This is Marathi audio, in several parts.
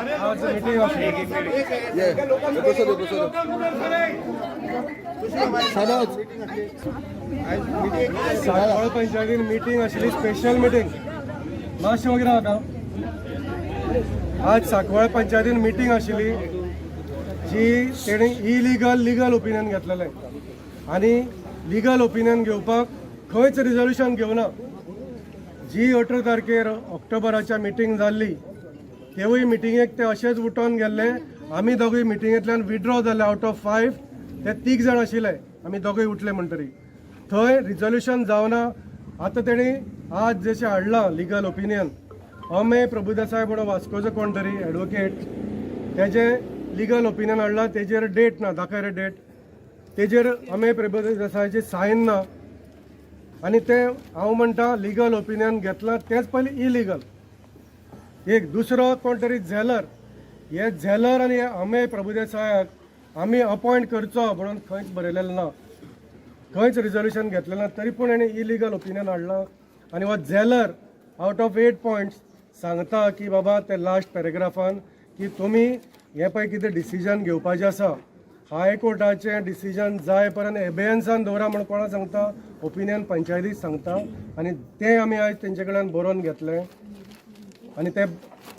आज मिटींग पंचायतीन मिटींग आशिल्ली स्पेशल मिटींग मातशें वगैरे म्हाका आज साकवाळ पंचायतीन मिटींग आशिल्ली जी तेणे इलिगल लिगल ओपिनियन घेतलेलें आनी लिगल ओपिनियन घेवपाक खंयच रिजोल्युशन घेवना जी अठरा तारखेर ऑक्टोबराच्या मिटींग जाल्ली तेवूय मिटिंगेक ते अशेंच उठोन गेल्ले आमी दोगूय मिटिंगेंतल्यान विड्रॉ जाले आउट ऑफ फायव ते तीग जाण आशिल्ले आमी दोगूय उठले म्हणटरी थंय रिजोल्युशन जावना. आतां तेणी आज जशें हाडलां लिगल ओपिनियन अमे प्रभुदेसाय म्हणून वास्कोचो कोण तरी एडवोकेट तेजें लिगल ओपिनियन हाडलां. तेजेर डेट ना दाखय रे डेट तेजेर अमेय प्रभुदेसायाची सायन ना. आनी ते हांव म्हणटा लिगल ओपिनियन घेतलां. तेच पयलीं इलिगल एक दुसरो कोण तरी झेलर. हे झेलर आनी अमे अमेय प्रभुदेसायाक आमी अपॉयंट करचो म्हणून खंयच बरयलेलें ना. खंयच रिजोल्युशन घेतलें ना तरी पूण हेणें इलिगल ओपिनियन हाडलां आनी हो झेलर आउट ऑफ एट पॉयंट्स सांगता की बाबा ते लास्ट पॅरेग्राफान की तुमी हे पळय कितें डिसिजन घेवपाचें आसा हायकोर्टाचें डिसिजन जाय पर्यंत एबेयन्सान दवरा म्हण कोणा सांगता? ओपिनियन पंचायतीक सांगता. आनी तें आमी आयज तेंचे कडल्यान बरोवन घेतलें आनी ते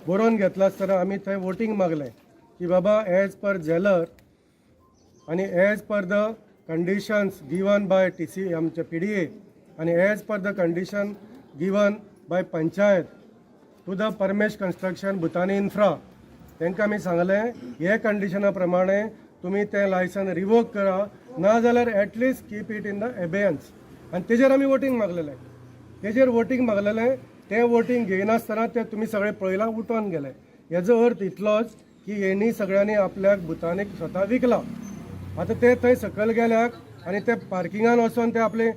बरोवन घेतला आसतना आमी थंय वोटींग मागलें की बाबा एज पर झेलर आनी as per the conditions given by T C आमचे पी डी ए आनी as per the condition given by panchayat to the Paramesh construction Bhutani infra तांकां आमी सांगलें हे कंडिशना प्रमाणे तुमी तें लायसन रिवोक करा. ना जाल्यार at least keep it in the abeyance आनी तेजेर आमी वोटींग मागलेलें तेजेर वोटींग मागलेलें ते वोटींग घेयनासतना ते तुमी सगळे पळयलां उठोन गेले. हेजो अर्थ इतलोच की हेणी सगळ्यांनी आपल्याक भुतानीक स्वता विकला. आतां ते थंय सकयल गेल्याक आनी ते पार्किंगान वचोन ते आपले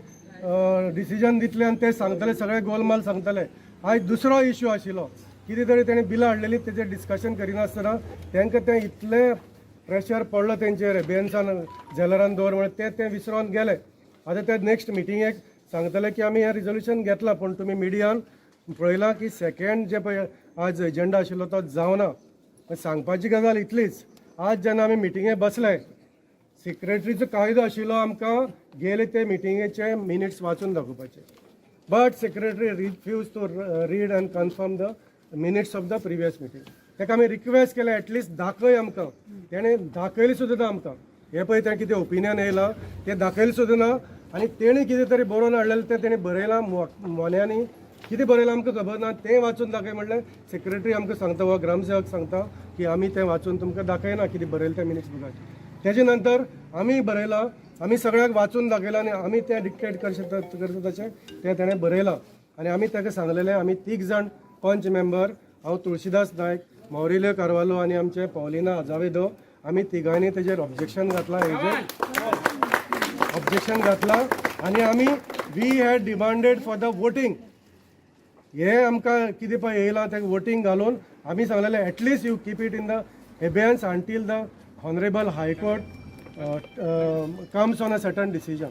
डिसिजन दितले आनी ते सांगतले सगळे गोलमाल सांगतले. आयज दुसरो इश्यू आशिल्लो कितें तरी तेणी बिलां हाडलेली तेजेर डिस्कशन करिनासतना तांकां तें इतलें प्रेशर पडलो तेंचेर बेन्सान झेलरान दवर म्हणून ते ते विसरोन गेले. आतां ते नेक्स्ट मिटिंगेक सांगतले की आमी हें रिजोल्युशन घेतला पूण तुमी मिडियान पळयलां की सेकेंड जे पळय आज एजेंडा आशिल्लो तो जावना सांगपाची गजाल इतलीच. आज जेन्ना आमी मिटिंगे बसले सेक्रेटरीचो कायदो आशिल्लो आमकां गेले ते मिटिंगेचे मिनिट्स वाचून दाखोवपाचे. But secretary refuse to read and confirm the minutes of the previous meeting ताका आमी रिक्वेस्ट केलें एटलिस्ट दाखय आमकां. तेणें दाखयलें सुद्दां ना आमकां. हें पळय तें कितें ओपिनियन येयलां तें दाखयलें सुद्दां ना. आनी तेणी कितें तरी बरोवन हाडलेलें तें तेणी बरयलां मो- मोन्यांनी. कितें बरयलां आमकां खबर? ना तें वाचून दाखय म्हणलें. सेक्रेटरी आमकां सांगता वा ग्रामसेवक सांगता की आमी तें वाचून तुमकां दाखयना कितें बरयलें तें मिनिट्स बुकाचेर तेजे नंतर आमी बरयलां आमी सगळ्याक वाचून दाखयलां आनी आमी तें डिक्टेट शकता करता तशें तें तेणें बरयलां आनी आमी ताका सांगलेलें आमी तीग जाण पंच मेंबर हांव तुळशीदास नायक मौरिल्य कारवालो आनी आमचे पॉलिना आजावेदो आमी तिगांयनी तेजेर ऑब्जेक्शन घातलां हेजेर ऑब्जेक्शन घातलां. आनी आमी we had demanded for the voting हे आमकां कितें पळय येयलां तें वोटींग घालून आमी सांगलेलें at least you keep it in the abeyance until the honourable high court comes on a sudden decision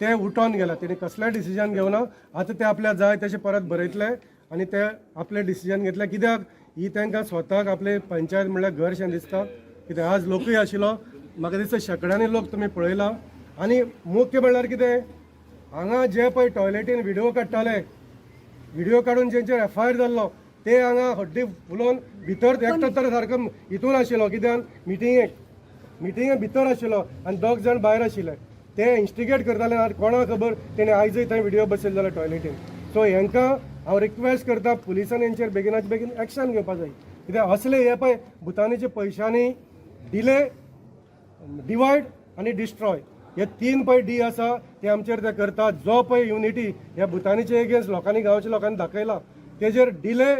ते उठोन गेला तेणी कसलेंय डिसिजन घेवना आतां ते आपल्याक जाय तशें परत बरयतले आनी ते आपले डिसिजन घेतले. कित्याक ही तांकां स्वताक आपले पंचायत म्हणल्यार घरशें दिसता. कित्याक आज लोकूय आशिल्लो. म्हाका दिसता शेकड्यांनी लोक तुमी पळयला. आनी मुख्य म्हणल्यार कितें? हांगा जे पळय टॉयलेटीन व्हिडिओ काडटाले व्हिडिओ काडून जेंचेर एफ आय आर जाल्लो ते हांगा हड्डी फुलोवन भितर एकटो तर सारको हितून आशिल्लो कित्याक मिटिंगेक मिटिंगे भितर आशिल्लो आनी दोग जाण भायर आशिल्ले ते इन्स्टिगेट करताले आनी कोणाक खबर? तेणे आयजूय थंय व्हिडिओ बसयले जाल्यार टॉयलेटीन सो हेंकां हांव रिक्वेस्ट करता पुलिसान हेंचेर बेगिनाचे बेगीन एक्शन घेवपाक जाय. कित्याक असले हे पळय भुतानीच्या पयशांनी डिले डिवायड आनी डिस्ट्रॉय हे तीन पळय डी आसा ते आमचेर ते करतात. जो पळय युनिटी ह्या भुतानीचे एगेन्स्ट लोकांनी गांवच्या लोकांनी दाखयला तेजेर डिले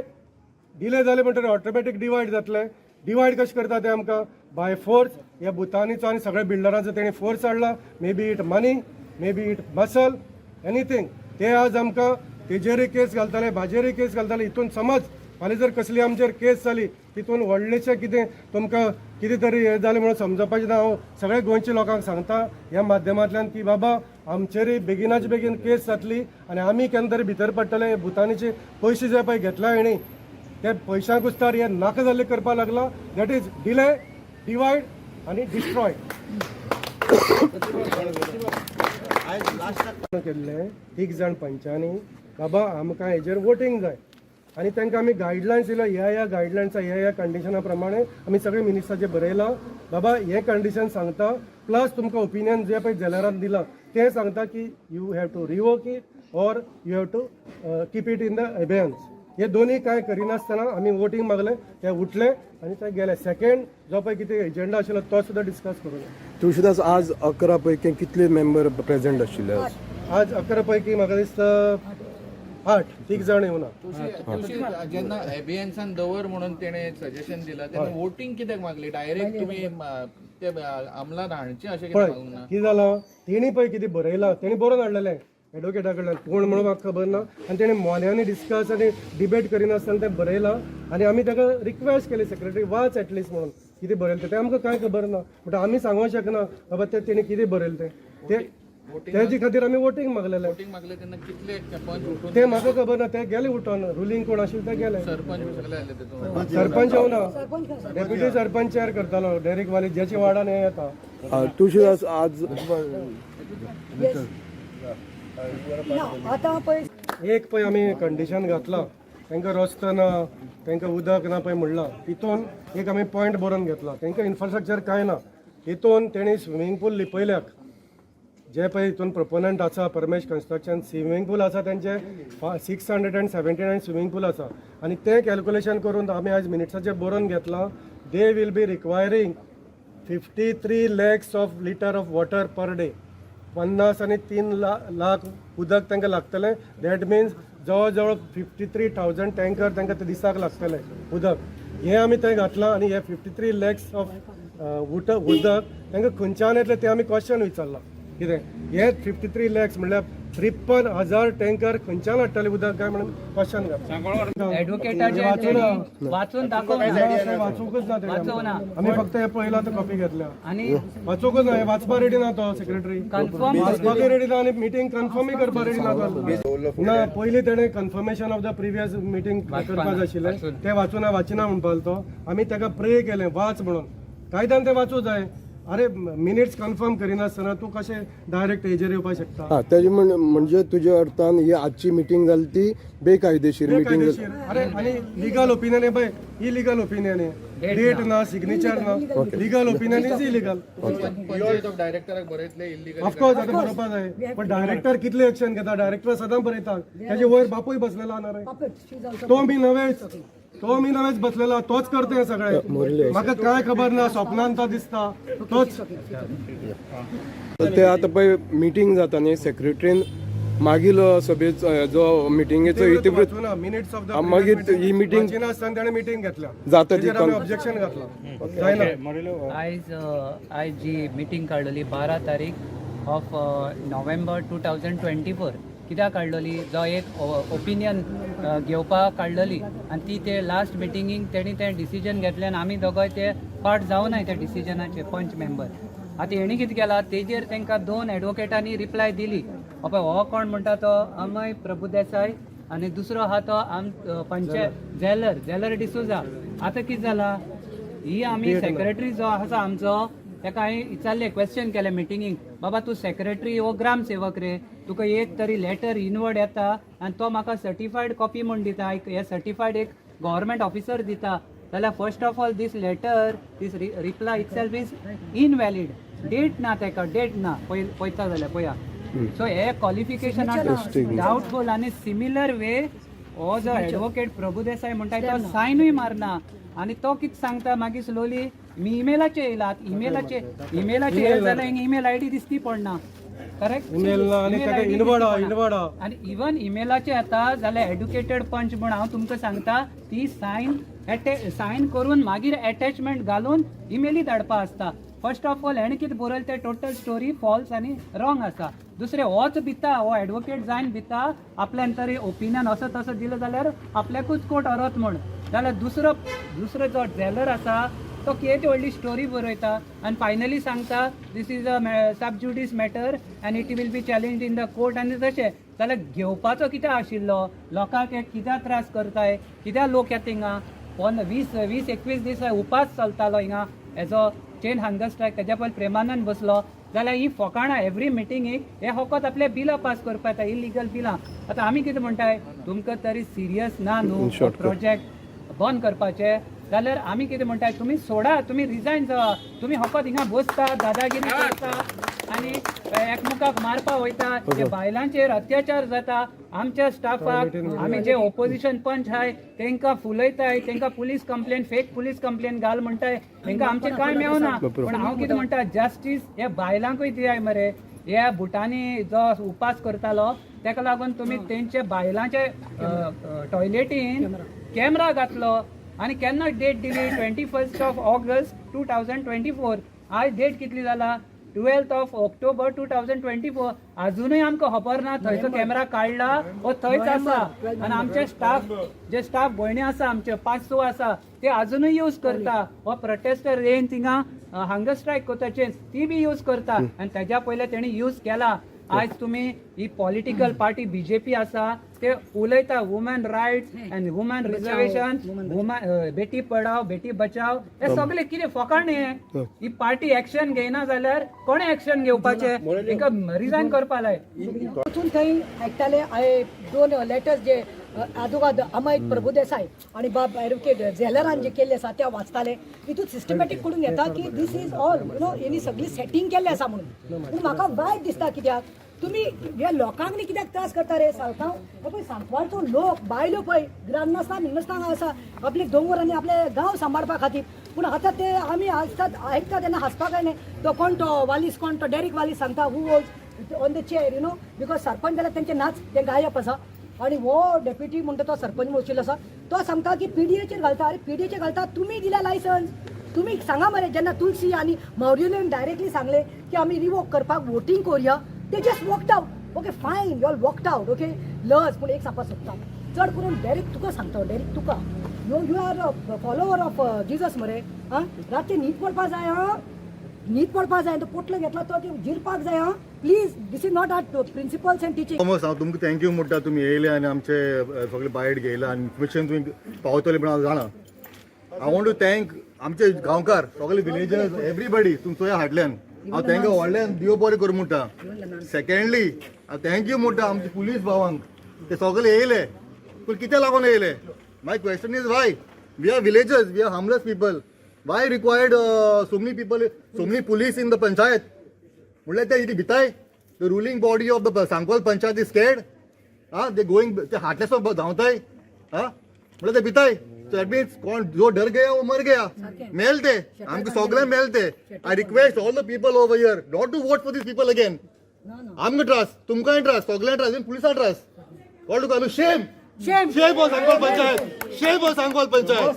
डिले जाले म्हणटरी ऑटोमॅटीक डिवायड जातले डिवायड कशें करता ते आमकां? बाय फोर्स ह्या भुतानीचो आनी सगळ्या बिल्डरांचो तेणी फोर्स हाडला may be it money may be it muscle anything ते आज आमकां तेजेरय केस घालताले भाजेरय केस घालताले. हितून समज फाल्यां जर कसली आमचेर केस जाली तितून व्हडलेशें कितें? तुमकां कितें तरी हें जालें म्हणून समजपाचें ना हांव सगळ्या गोंयच्या लोकांक सांगता. ह्या माध्यमांतल्यान की बाबा आमचेरूय बेगिनाचे बेगीन केस जातली आनी आमी केन्ना तरी भितर पडटले भुतानीचे पयशे जे पळय घेतला हेणी ते पयशां कुस्तार हे नाका जाल्ले करपाक लागला. दॅट इज डिले डिवायड आनी डिस्ट्रॉय केल्ले तीग जाण पंचांनी बाबा आमकां हेजेर वोटींग जाय. आनी तांकां आमी गायडलायन्स दिला ह्या ह्या गायडलायन्सा ह्या ह्या कंडिशना प्रमाणे आमी सगळे मिनिस्टराचेर बरयला बाबा हे कंडिशन सांगता. प्लस तुमकां ओपिनियन जे पळय जेलरान दिला ते सांगता की you have to revoke it or you have to keep it in the abeyance हे दोन्ही काय करिनासतना आमी वोटींग मागले ते उठले आनी ते गेले. सेकंड जो पळय कितें एजेंडा आशिल्लो तो सुद्दां डिस्कस करूं तुळशीदास आज अकरा पैकी कितले मेंबर प्रेझेंट आशिल्ले आज? आज अकरा पैकी म्हाका दिसता आठ तीग जाण येवना जेन्ना एबियन्सान दवर म्हणून तेणे सजेशन दिला तेन्ना वोटींग कित्याक मागली? डायरेक्ट तुम्ही म, ते अमलात हाडचे अशें पळय मागूंक ना कितें जालां तेणी पळय कितें बरयलां तेणी बरोवन हाडलेलें एडवोकेटा कडल्यान कोण म्हणून म्हाका खबर ना? आनी तेणें मोन्यांनी डिस्कस आनी डिबेट करिनासतना तें बरयलां आनी आमी ताका रिक्वेस्ट केली सेक्रेटरी वाच एटलिस्ट म्हणून. कितें बरयलें तें. तें आमकां कांय खबर ना? बट आमी सांगूंक शकना बाबा तें तेणी कितें बरयलें तें. ते तेजे खातीर आमी वोटींग मागलेलें वोटींग मागले तेन्ना कितले पंच उठून ते म्हाका खबर ना ते गेले उठोन रुलींग कोण आशिल्ले ते गेले. सरपंच बी सगळे आले तेतून सरपंच येवना डेप्युटी सरपंच चेअर करतालो डेरेक वाली ज्याची वाडान हे येता तुळशीदास आज आता पळय एक पळय आमी कंडिशन घातला. तांकां रस्तो ना तांकां उदक ना पळय म्हणलां. तितून एक आमी पॉयंट बरोवन घेतला. तांकां इन्फ्रास्ट्रक्चर कांय ना तितून तेणी स्विमींग पूल लिपयल्याक जे पळय हितून प्रपोनंट आसा परमेश कन्स्ट्रक्शन स्विमींग पूल आसा तेंचे six hundred and seventy nine swimming pool आसा आनी तें कॅल्क्युलेशन करून आमी आयज मिनिट्साचेर बरोवन घेतलां. They will be requiring fifty three lakhs of litre of water per day पन्नास आनी तीन लाख उदक तांकां लागतलें दॅट मिन्स जवळ जवळ फिफ्टी थ्री थावजंड टँकर तांकां ते दिसाक लागतलें उदक. हें आमी थंय घातलां आनी हे फिफ्टी थ्री लॅक्स ऑफ उदक तांकां खंयच्यान येतलें तें आमी क्वेश्चन विचारलां. कितें हे फिफ्टी थ्री लॅक्स म्हणल्यार त्रिप्पन हजार टँकर खंयच्यान हाडटले उदक काय म्हणून? क्वेश्चन वाचून वाचूकच ना. आमी फक्त हे पळयला तर कॉपी घेतल्या. वाचूकच ना. हे वाचपा रेडी ना तो सेक्रेटरी वाचपाक रेडी ना आनी मिटींग कन्फर्मूय करपा रेडी ना तो. ना पयलीं तेणें confirmation of the previous meeting करपाक जाय आशिल्लें तें वाचूना वाचिना म्हणपाक तो आमी ताका प्रे केलें वाच म्हणून. कायद्यान तें वाचूं जाय अरे मिनिट्स कन्फर्म करिनासतना तूं कशें डायरेक्ट हेजेर येवपाक शकता? हा त्याची म्हण- म्हणजे तुझ्या अर्थान ही आजची मिटिंग जाली ती बेकायदेशीर मिटिंग बेकायदेशीर. अरे आणि लिगल ओपिनियन आहे पळय इलिगल ओपिनियन आहे. डेट ना. सिग्नेचर ना legal opinion is illegal panchayat of डायरेक्टराक बरयतले इल्लीगल ऑफकोर्स आता बरोवपा जाय पण डायरेक्टर कितले एक्शन घेता डायरेक्टर सदां बरयता त्याचे वयर बापूय बसलेला आना रे तो मी नवेच तो मी नवेच बसलेला तोच करते हे सगळे म्हाका काय खबर ना स्वप्नान तो दिसता. तोच. ते आता पळय मिटिंग जाता न्ही सेक्रेटरीन मागील सभेचो जो मिटिंगेचो इतिवृत्त मिनिट्स ऑफ द आ, मागीर ही meeting- आसतना ताणें मिटींग घेतल्या. जाता ती ऑब्जेक्शन घातला. आयज आयज जी मिटींग काडलेली बारा तारीख of November two thousand twenty four कित्याक काडलेली? जो एक ओपिनियन घेवपाक काडलेली. आनी ती ते लास्ट मिटिंगीक तेणी तें डिसिजन घेतलें आनी आमी दोगांय ते पार्ट जावनाय त्या डिसिजनाचे पंच मेंबर आतां हेणी कितें केला? तेजेर तांकां दोन एडवोकेटांनी रिप्लाय दिली. पळय हो कोण म्हणटा तो? अमय प्रभुदेसाय आनी दुसरो आहा तो आम पंचायत झेलर झेलर डिसोजा आतां कितें जाला? ही आमी सेक्रेटरी जो आसा आमचो ताका हांवें विचारलें क्वेश्चन केलें मिटिंगीक बाबा तूं सेक्रेटरी हो ग्रामसेवक रे. तुका एक तरी लेटर इनवर्ड येता आनी तो म्हाका सर्टिफायड कॉपी म्हूण दिता. एक हे सर्टिफायड एक गव्हर्मेंट ऑफिसर दिता. जाल्यार first of all this letter this reply itself is invalid date ना ताका डेट ना. पळय पळयता जाल्यार पळया सो हे क्वॉलिफिकेशन डावटफूल आनी सिमिलर वे हो जो एडवोकेट प्रभुदेसाय म्हणटा तो सायनूय मारना. आनी तो कितें सांगता? मागीर स्लोली मी इमेलाचे येयलात. इमेलाचे इमेलाचे येयला जाल्यार ईमेल आय डी दिसती पडना. करेक्ट आनी ताका आनी इवन इमेलाचे येता जाल्यार एड्युकेटेड पंच म्हण हांव तुमकां सांगता ती सायन सायन करून मागीर अटॅचमेंट घालून इमेली धाडपा आसता फर्स्ट ऑफ ऑल हेणे कितें बरयलें तें टोटल स्टोरी फॉल्स आनी रॉंग आसा दुसरें होच भिता हो एडवोकेट जायन भिता आपल्यान तरी ओपिनियन असो तसो दिलो जाल्यार आपल्याकूच कोर्ट अरत म्हण जाल्यार दुसरो दुसरो जो झेलर आसा तो कितें व्हडली स्टोरी बरयता आनी फायनली सांगता this is a sub judice matter आनी it will be challenge in the court आनी तशें जाल्यार घेवपाचो कित्याक आशिल्लो लोकांक हे कित्याक त्रास करताय कित्याक लोक येता हिंगा पण वीस वीस एकवीस दीस उपास चलतालो हिंगा. हेजो चेन हंगर स्ट्रायक तेज्या पयलीं प्रेमानंद बसलो. जाल्यार ही फकाणां एवरी मिटिंगेक हे फकत आपले बिलां पास करपा येता इलिगल बिलां. आतां आमी कितें म्हणटाय तुमकां तरी सिरियस ना न्हू. प्रोजेक्ट बंद करपाचे. जाल्यार आमी कितें म्हणटाय तुमी सोडा तुमी रिजायन जावा तुमी फकत हिंगा बसता दादागिरी करता. आनी एकमुखाक मारपा वयता हे बायलांचेर अत्याचार जाता. आमच्या स्टाफाक आमी जे ओपोजिशन पंच आहाय तांकां फुलयताय तांकां police complaint fake police complaint घाल म्हणटाय तांकां आमचें कांय मेवना पण हांव कितें म्हणटा जस्टीस हे बायलांकूय दियाय मरे. ह्या बुटांनी जो उपास करतालो तेका लागून तुमी तेंचे बायलांचे टॉयलेटीन कॅमेरा घातलो. आनी केन्ना डेट दिली twenty first of August two thousand twenty four आज डेट कितली जाला twelfth of October two thousand twenty four अजूनय आमकां खबर ना थंयचो कॅमेरा काडला हो थंयच आसा आनी आमचे स्टाफ जे स्टाफ भयणी आसा आमचे पांच स आसा ते अजूनय यूज करता. हो प्रोटेस्टर येवन थिंगा हांगर स्ट्रायक कोताचे ती बी यूज करता. आनी तेज्या पयले तेणी यूज केला. आज तुम्ही ही पॉलिटिकल पार्टी बीजेपी आसा ते उलयता woman rights and woman reservation woman बेटी पढाव बेटी बचाव हे सगळे कितें फकाण हे. ही पार्टी एक्शन घेयना जाल्यार कोणे एक्शन घेवपाचे तांकां रिजायन करपा लाय थंय आयकताले हांवें दोन लेटर्स जे आदोगाद अमय प्रभुदेसाय आणि बाब एडवोकेट झेलरान जे केल्ले आसा ते वाचताले हितून सिस्टमॅटीक करून येता की this is all you know हेणी सगळी सेटींग केल्लें आसा म्हणून. पूण म्हाका वायट दिसता कित्याक? तुमी ह्या लोकांक न्ही कित्याक त्रास करता रे सावथांव पळय सांकवाळचो लोक बायलो पळय ग्रामनास्तान हिंदुस्तान आसा आपले दोंगर आनी आपले गांव सांबाळपा खातीर. पूण आतां ते आमी आसतात आयकता तेन्ना हांसपाक काय नाही. तो कोण तो वालीस कोण तो डेरिक वालीस सांगता who was on the chair you know because sarpanch जाल्यार तेंचे नाच ते गायप आसा आणि हो डेप्युटी म्हणटा तो सरपंच वचील आसा तो सांगता की पीडीएचेर घालता. अरे पीडीएचेर घालता. तुमी दिला लायसन्स तुमी सांगा मरे जेन्ना तुलसी आणि मौर्युलेन डायरेक्टली सांगले की आमी रिवोक करपाक वोटींग करूया ते just walked out okay fine you all walked out okay लज पूण एक सांगपा सोदता चड करून डायरेक्ट तुका सांगता direct Tuka. You you are follower of Jesus मरे. आं रातचे न्हीद पडपा जाय आं न्हीद पडपा जाय तो पोटलो घेतला तो जिरपाक जाय आं please this is not our principles and teaching Thomas हांव तुमकां थँक्यू म्हणटा तुमी येयले आनी आमचे सगळे बायट घेयला आनी इन्फॉर्मेशन तुमी पावतले म्हण हांव जाणा. आय वॉन्ट टू थँक आमचे गांवकार सगळे विलेजर्स एवरीबडी तुमचो हाडल्यान हांव तांकां व्हडल्यान देव बरें करूं म्हणटा सेकेंडली हांव थँक्यू म्हणटा आमचे पुलीस भावांक. ते सगळे येयले पूण कित्याक लागून येयले? My question is why we are villagers we are harmless people why required so many people so many police in the panchayat म्हणल्यार ते कितें भिताय the ruling body of the Sangolda panchayat is scared हा ते गोईंग ते हाटलेसो धांवताय हा म्हणल्यार ते भिताय सो दॅट मीन्स कोण जो डर गया वो मर गया मेल ते आमकां सगळ्यांक मेल ते I request all the people over here not to vote for this people again आमकां त्रास तुमकांय त्रास सगळ्यांक त्रास पुलिसां त्रास call to call shame shame shame हो सांगोल पंचायत? हो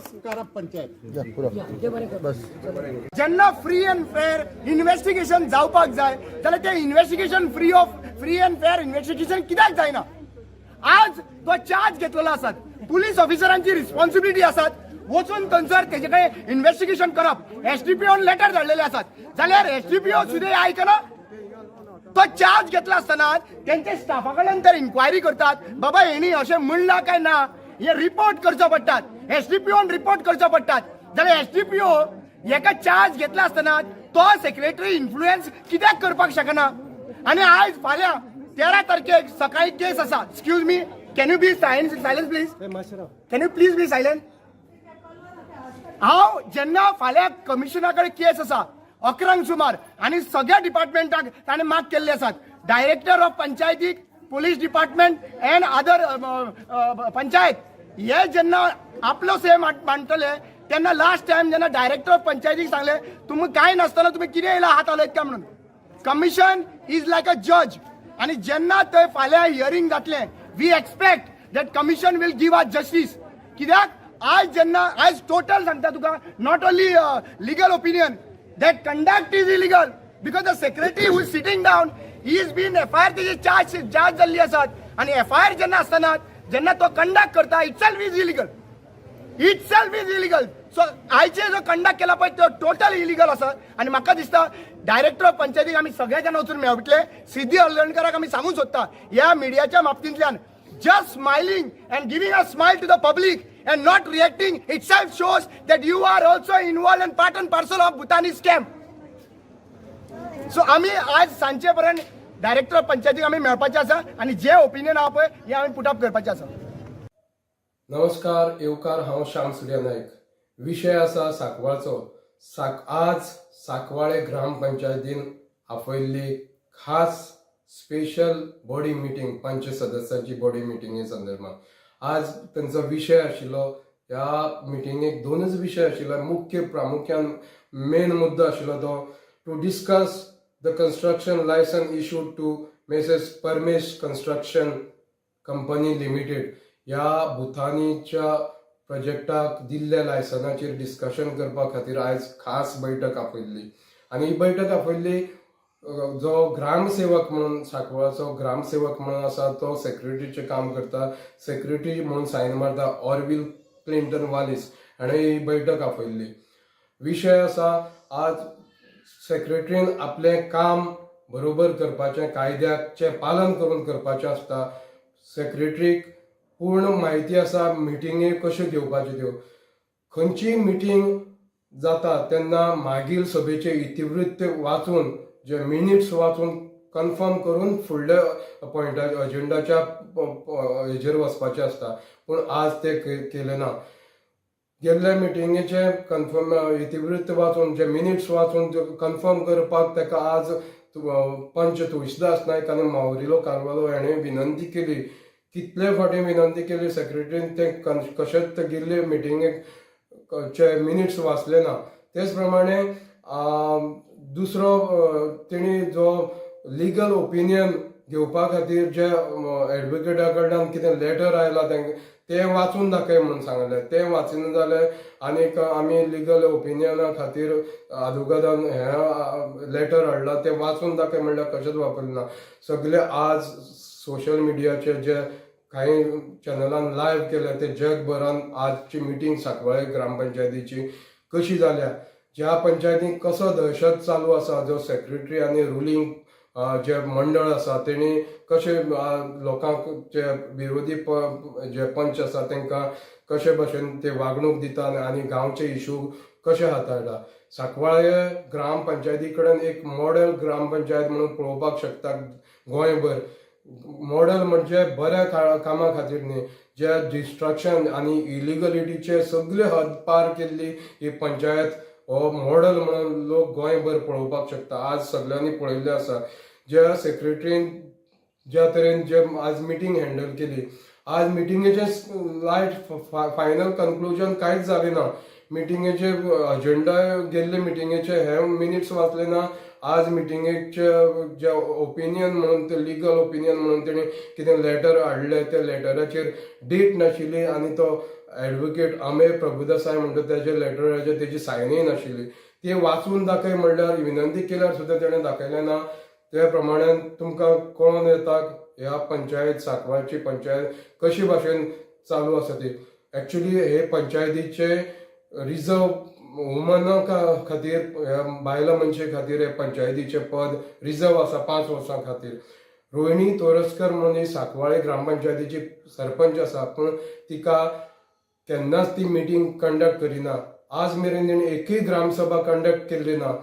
फ्री अँड फेअर इन्व्हेस्टिगेशन जावपाक जाय जाल्यार ते investigation free of free and fair investigation कित्याक जायना? आज तो चार्ज घेतलेलो आसात पुलीस ऑफिसरांची रिस्पॉन्सिबिलिटी आसात वचून थंयसर तेजे कडेन इन्व्हेस्टिगेशन करप एसडीपीओन लेटर धाडलेले आसात जाल्यार एसडीपीओ सुद्दां आयकना तो चार्ज घेतला आसतना त्यांच्या स्टाफा कडल्यान तर इन्क्वायरी करतात बाबा हेणी अशें म्हणला काय ना? हे रिपोर्ट करचो पडटात एसडीपीओन रिपोर्ट करचो पडटात जाल्यार एसडीपीओ हेका चार्ज घेतला आसतना तो सेक्रेटरी इन्फ्लुएन्स कित्याक करपाक शकना? आनी आयज फाल्यां तेरा तारखेक सकाळी केस आसा excuse me can you be science silence please can you please be silent हांव जेन्ना फाल्यां कमिशना कडेन केस आसा अकरांक सुमार आनी सगळ्या डिपार्टमेंटाक ताणें माग केल्ले आसात डायरेक्टर ऑफ पंचायतीक police department and other panchayat हे जेन्ना आपलो से मांडटले तेन्ना लास्ट टायम जेन्ना डायरेक्टर ऑफ पंचायतीक सांगले तुम्ही कांय नासतना तुमी कितें येयला हात हलयत काय म्हणून? कमिशन इज लायक अ जज आणि जेन्ना थंय फाल्यां हियरींग जातलें we expect that commission will give a justice कित्याक आज जेन्ना आयज टोटल सांगता तुका not only legal opinion that conduct is illegal because the secretary who is sitting down is been F I R तेजी चार्ज चार्ज जाल्ली आसात आनी एफ आय आर जेन्ना आसतना जेन्ना तो कंडक्ट करता itself is illegal itself is illegal so आयचे जो कंडक्ट केला पळय तो टोटल इलिगल आसा आनी म्हाका दिसता डायरेक्टर ऑफ पंचायतीक आमी सगळे जाण वचून मेळटले सिद्धी हळदणकराक आमी सांगूंक सोदता ह्या मिडियाच्या बाबतींतल्यान just smiling and giving a smile to the public and not reacting itself shows that you are also involved and part and parcel of Bhutani scam. So आमी आज सांचे पर्यंत डायरेक्टर पंचायतीक आमी मेळपाचे आसा आनी जे ओपिनियन हा पळय हे आमी पुटअप करपाचे आसा नमस्कार येवकार हांव श्याम सुर्या नायक विशय आसा सांकवाळचो. साक आज सांकवाळे ग्रामपंचायतीन आपयल्ली खास स्पेशल बॉडी मिटींग पंच सदस्यांची बॉडी मिटींगे संदर्भात. आज त्यांचो विशय आशिल्लो ह्या मिटींगेक दोनच विशय आशिल्लो मुख्य प्रामुख्यान मेन मुद्दो आशिल्लो तो to discuss the construction licence issued to messrs Paramesh construction company limited ह्या भुतानीच्या प्रोजेक्टाक दिल्ल्या लायसनाचेर डिस्कशन करपा खातीर आयज खास बैठक आपयल्ली आनी ही बैठक आपयल्ली जो ग्रामसेवक म्हणून सांकवाळाचो ग्रामसेवक म्हणून आसा तो सेक्रेटरीचें काम करता सेक्रेटरी म्हणून सायन मारता ऑरविल क्लिंटन वालीस हाणें ही बैठक आपयल्ली विशय आसा आज सेक्रेटरीन आपलें काम बरोबर करपाचें कायद्याचें पालन करून करपाचें आसता सेक्रेटरीक पूर्ण म्हायती आसा मिटिंगे कश्यो घेवपाच्यो त्यो? खंयचीय मिटींग जाता तेन्ना मागील सभेचे इतिवृत्त वाचून जे मिनिट्स वाचून कन्फर्म करून फुडल्या पॉइंटाच्या अजेंडाच्या हेजेर वचपाचें आसता पूण आज ते के- केलें ना. गेल्ल्या मिटिंगेचे कन्फर्म इतिवृत्त वाचून जे मिनिट्स वाचून कन्फर्म करपाक ताका आज पंच तुळशीदास नायक आनी मावरिलो कारवालो हाणें विनंती केली. कितले फावटी विनंती केली सेक्रेटरीन ते कशेच कशेंच गेल्ले मिटिंगेक चे मिनिट्स वाचले ना. तेच प्रमाणे दुसरो तेणी जो लिगल ओपिनियन घेवपा खातीर जे एडवोकेटा कडल्यान कितें लेटर आयला तेंका तें वाचून दाखय म्हूण सांगलें. तें वाचिना जाल्यार आनीक आमी लिगल ओपिनियना खातीर आदोगादान हें लेटर हाडला. तें वाचून दाखय म्हणल्यार कशेंच वापरना सगळे आज सोशल मिडियाचे जे काही चॅनलान लायव्ह केले ते जगभरान आजची मिटींग सांकवाळे ग्रामपंचायतीची कशी जाल्या ज्या पंचायतीन कसो दहशत चालू आसा जो सेक्रेटरी आनी रुलींग जे मंडळ आसा तेणी कशे लोकांक जे विरोधी प- जे पंच आसा तांकां कशे भशेन ते वागणूक दिता आनी गांवचे इशू कशे हाताळटा सांकवाळे ग्रामपंचायती कडेन एक मॉडेल ग्रामपंचायत म्हणून पळोवपाक शकता गोंयभर. मॉडेल म्हणजे बऱ्या का- कामा खातीर न्ही जे डिस्ट्रक्शन आनी इलिगलिटीचे सगळे हद पार केल्ली ही पंचायत हो मॉडेल म्हणून लोक गोंयभर पळोवपाक शकता. आज सगळ्यांनी पळयल्लें आसा. ज्या सेक्रेटरीन ज्या तरेन जे आज मिटींग हँडल केली. आज मिटिंगेचे लायट फायनल कन्क्लुजन कांयच जालें ना. मिटिंगेचे अजेंडा गेल्ले मिटिंगेचे हे मिनिट्स वाचले ना. आज मिटिंगेचे जे ओपिनियन म्हणून ते लिगल ओपिनियन म्हणून तेणी कितें लेटर हाडले त्या लेटराचेर डेट नाशिल्ली आनी तो एडवोकेट अमेय प्रभुदासाय म्हणटा तेच्या लेटराचेर तेजी सायनय नाशिल्ली ती वाचून दाखय म्हणल्यार विनंती केल्यार सुद्दां तेणें दाखयलें ना. त्या प्रमाणे तुमकां कळोन येता ह्या पंचायत साकवाळची पंचायत कशी भाशेन चालू आसा ती. एक्चुली हे पंचायतीचे रिजर्व वुमना खातीर ह्या बायलां मनशे खातीर हे पंचायतीचे पद रिजर्व आसा पांच वर्सां खातीर. रोहिणी तोरस्कर म्हणून ही सांकवाळे ग्रामपंचायतीची सरपंच आसा पूण तिका केन्नाच ती मिटींग कंडक्ट करिना. आज मेरेन तिणें एकूय ग्रामसभा कंडक्ट केल्ली ना.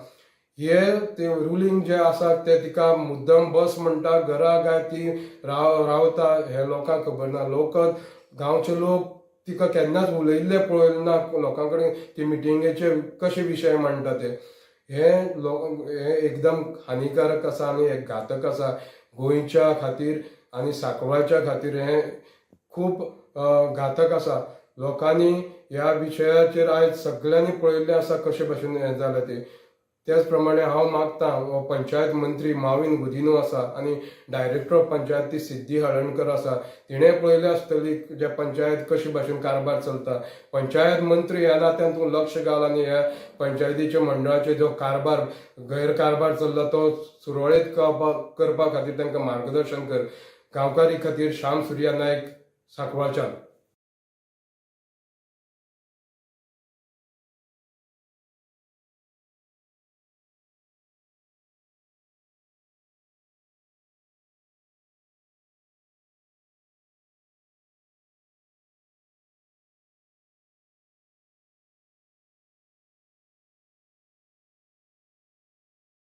हे ते रुलींग जे आसा ते तिका मुद्दम बस म्हणटा घरा काय ती राव रावता हे लोकांक खबर ना. लोक गांवचे लोक तिका केन्नाच उलयल्ले पळयले ना लोकां कडेन ती मिटिंगेचे कशे विशय मांडटा ते. हे लोक हे एकदम हानिकारक आसा आनी एक घातक आसा. गोंयच्या खातीर आनी सांकवाळच्या खातीर हे खूब घातक आसा. लोकांनी ह्या विशयाचेर आयज सगळ्यांनी पळयल्लें आसा कशे भशेन हें जालें तें. त्याच प्रमाणे हांव मागतां हो पंचायत मंत्री माविन गुदिनो आसा आनी डायरेक्टर ऑफ पंचायती सिद्धी हळणकर आसा तिणें पळयलें आसतली जे पंचायत कशी भाशेन कारभार चलता पंचायत मंत्री ह्या नात्यान तूं लक्ष घाल आनी ह्या पंचायतीच्या मंडळाचे जो कारभार गैरकारभार चल्ला तो सुरळीत करपा- करपा खातीर तांकां मार्गदर्शन कर. गांवकारी खातीर श्याम सुर्या नायक सांकवाळच्यान